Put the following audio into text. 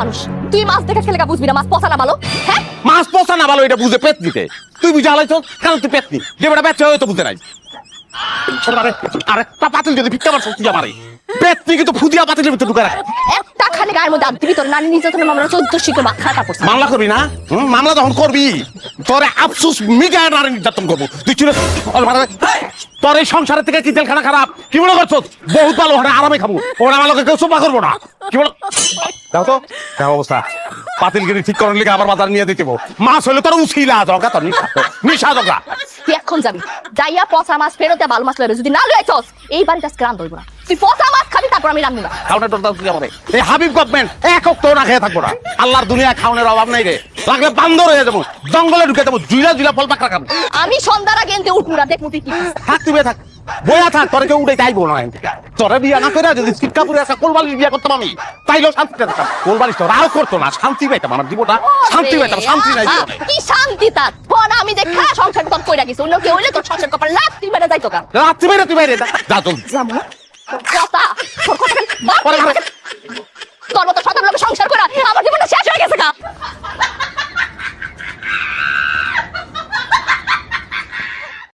মানুষ। তুই মাছ দেখে বুঝবি না মাছ পচা না ভালো। হ্যাঁ? মাছ পচা না ভালো এটা বুঝে পেট দিতে। তুই বুঝে আলাইছ? কেন তুই পেট নি যে বেটা বেচছে হয়তো বুঝতে নাই। আরে আরেকটা পাতিল যদি ভিক্ষা মারছ তুই আমারে পেট নি কিন্তু ফুদিয়া পাতিলের ভিতরে ঢুকে রাখ। একটা খালি গায়ের মধ্যে দিবি তোর নানি নির্যাতনের মামলা চোদ্দ শিখে মাথা খাটা পড়ছে মামলা করবি না? মামলা যখন করবি তোরে আফসোস মিটায় নারী নির্যাতন করব। তুই ছিল তোর এই সংসারের থেকে কি তেলখানা খারাপ? কি মনে করছ? বহুত ভালো, ওখানে আরামে খাব। ওরা আমার লোকে কেউ সোফা করব না। কি বলো? দেখো তো অবস্থা। পাতিলগিরি ঠিক করার লিগে আবার বাজার নিয়ে দিতে মাছ হইলে তোর উছিলা দরকার তোর নিশা নিশা দরকার তুই এখন যাবি। যাইয়া পচা মাছ ফেরতে ভালো মাছ লইবে যদি না লইছস এই বাড়িতে আজকে রান ধরবো না। তুই পচা মাছ খাবি তারপর আমি রান্না খাওয়ানোর দরকার কি হবে এই হাবিব গভর্নমেন্ট একক তো না খেয়ে থাকব না। আল্লাহর দুনিয়া খাওনের অভাব নাই রে। লাগলে বান্দর হয়ে যাব। জঙ্গলে ঢুকে যাব জুইলা জুইলা ফল পাকড়া খাব। আমি সন্ধ্যার আগে এনতে উঠবো না দেখ তুই কি থাক তুই থাক। বইয়া থাক তোরে কেউ উঠে চাইব না তোরে বিয়া না করে যদি শিক্ষাপুরে একটা কোলবালিশ বিয়া করতাম আমি তাইলেও শান্তি পেতাম কোলবালিশ তোর রাও করতো না শান্তি পাইতাম আমার জীবনটা শান্তি পাইতাম শান্তি নাই কি শান্তি তার? ফোন আমি দেখা সংসার তোর কইরা গেছি অন্য কেউ হইলে তোর সংসার কপাল রাত্রি বেড়ে যাইতো কা রাত্রি বাইরে তুই বাইরে যা- যা জলদি জামু তোর কথা